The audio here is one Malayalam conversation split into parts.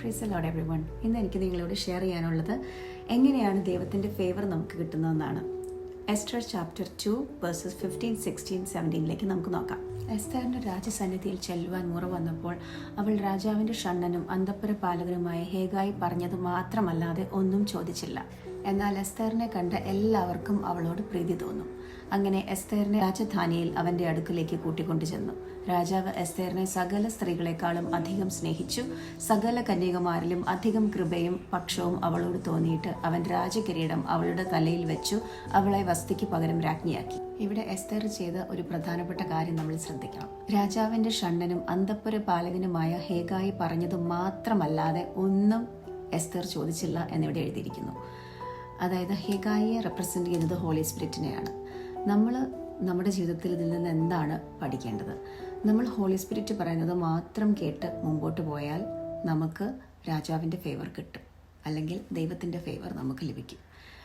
പ്രീസ് അലോഡ് എവറി വൺ ഇന്ന് എനിക്ക് നിങ്ങളോട് ഷെയർ ചെയ്യാനുള്ളത് എങ്ങനെയാണ് ദൈവത്തിന്റെ ഫേവർ നമുക്ക് കിട്ടുന്നതെന്നാണ്. Esther chapter two verses fifteen sixteen സെവന്റീനിലേക്ക് നമുക്ക് നോക്കാം. എസ്തറിന്റെ രാജസന്നിധിയിൽ ചെല്ലുവാൻ മുറ വന്നപ്പോൾ അവൾ രാജാവിന്റെ ഷണ്ണനും അന്തപ്പുര പാലകനുമായ ഹേഗായി പറഞ്ഞത് മാത്രമല്ലാതെ ഒന്നും ചോദിച്ചില്ല. എന്നാൽ എസ്തേറിനെ കണ്ട എല്ലാവർക്കും അവളോട് പ്രീതി തോന്നും. അങ്ങനെ എസ്തേറിനെ രാജധാനിയിൽ അവന്റെ അടുക്കിലേക്ക് കൂട്ടിക്കൊണ്ടു ചെന്നു. രാജാവ് എസ്തേറിനെ സകല സ്ത്രീകളെക്കാളും അധികം സ്നേഹിച്ചു. സകല കന്യകമാരിലും അധികം കൃപയും പക്ഷവും അവളോട് തോന്നിയിട്ട് അവൻ രാജകിരീടം അവളുടെ തലയിൽ വെച്ചു അവളെ വസ്തിക്ക് പകരം രാജ്ഞിയാക്കി. ഇവിടെ എസ്തേർ ചെയ്ത ഒരു പ്രധാനപ്പെട്ട കാര്യം നമ്മൾ ശ്രദ്ധിക്കണം. രാജാവിന്റെ ഷണ്ണനും അന്തപ്പുര പാലകനുമായ ഹേഗായി പറഞ്ഞത് മാത്രമല്ലാതെ ഒന്നും എസ്തേർ ചോദിച്ചില്ല എന്നിവിടെ എഴുതിയിരിക്കുന്നു. അതായത് ഹെഗായിയെ റെപ്രസെന്റ് ചെയ്യുന്നത് ഹോളി സ്പിരിറ്റിനെയാണ് നമ്മൾ നമ്മുടെ ജീവിതത്തിൽ ഇതിൽ നിന്ന് എന്താണ് പഠിക്കേണ്ടത്? നമ്മൾ ഹോളി സ്പിരിറ്റ് പറയുന്നത് മാത്രം കേട്ട് മുമ്പോട്ട് പോയാൽ നമുക്ക് രാജാവിന്റെ ഫേവർ കിട്ടും. അല്ലെങ്കിൽ ദൈവത്തിന്റെ ഫേവർ നമുക്ക് ലഭിക്കും.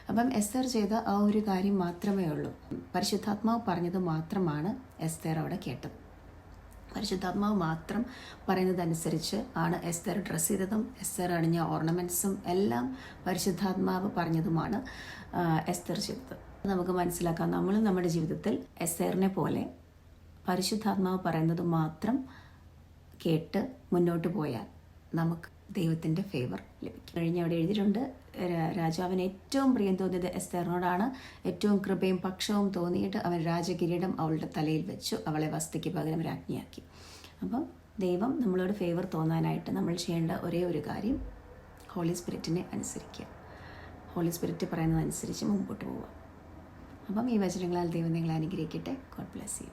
അപ്പം എസ്തർ ചെയ്ത ആ ഒരു കാര്യം മാത്രമേ ഉള്ളൂ. പരിശുദ്ധാത്മാവ് പറഞ്ഞത് മാത്രമാണ് എസ്തർ അവിടെ കേട്ടത്. പരിശുദ്ധാത്മാവ് മാത്രം പറയുന്നതനുസരിച്ച് ആണ് എസ്തർ ഡ്രസ്സ് ചെയ്തതും എസ്തർ അണിഞ്ഞ ഓർണമെന്റ്സും എല്ലാം പരിശുദ്ധാത്മാവ് പറഞ്ഞതുമാണ് എസ്തർ ചെയ്തത്. നമുക്ക് മനസ്സിലാക്കാം നമ്മളും നമ്മുടെ ജീവിതത്തിൽ എസ്തറിനെ പോലെ പരിശുദ്ധാത്മാവ് പറയുന്നത് മാത്രം കേട്ട് മുന്നോട്ട് പോയാൽ നമുക്ക് ദൈവത്തിന്റെ ഫേവർ ലഭിക്കും. കഴിഞ്ഞ അവിടെ എഴുതിയിട്ടുണ്ട് രാജാവിന് ഏറ്റവും പ്രിയം തോന്നിയത് എസ്തറിനോടാണ്. ഏറ്റവും കൃപയും പക്ഷവും തോന്നിയിട്ട് അവൻ രാജകിരീടം അവളുടെ തലയിൽ വെച്ചു. അവളെ വസ്തുക്ക് പകരം രാജ്ഞിയാക്കി. അപ്പം ദൈവം നമ്മളോട് ഫേവർ തോന്നാനായിട്ട് നമ്മൾ ചെയ്യേണ്ട ഒരേ ഒരു കാര്യം ഹോളി സ്പിരിറ്റിനെ അനുസരിക്കുക. ഹോളി സ്പിരിറ്റ് പറയുന്നതനുസരിച്ച് മുമ്പോട്ട് പോവുക. അപ്പം ഈ വചനങ്ങളാൽ ദൈവം നിങ്ങളെ അനുഗ്രഹിക്കട്ടെ. God bless you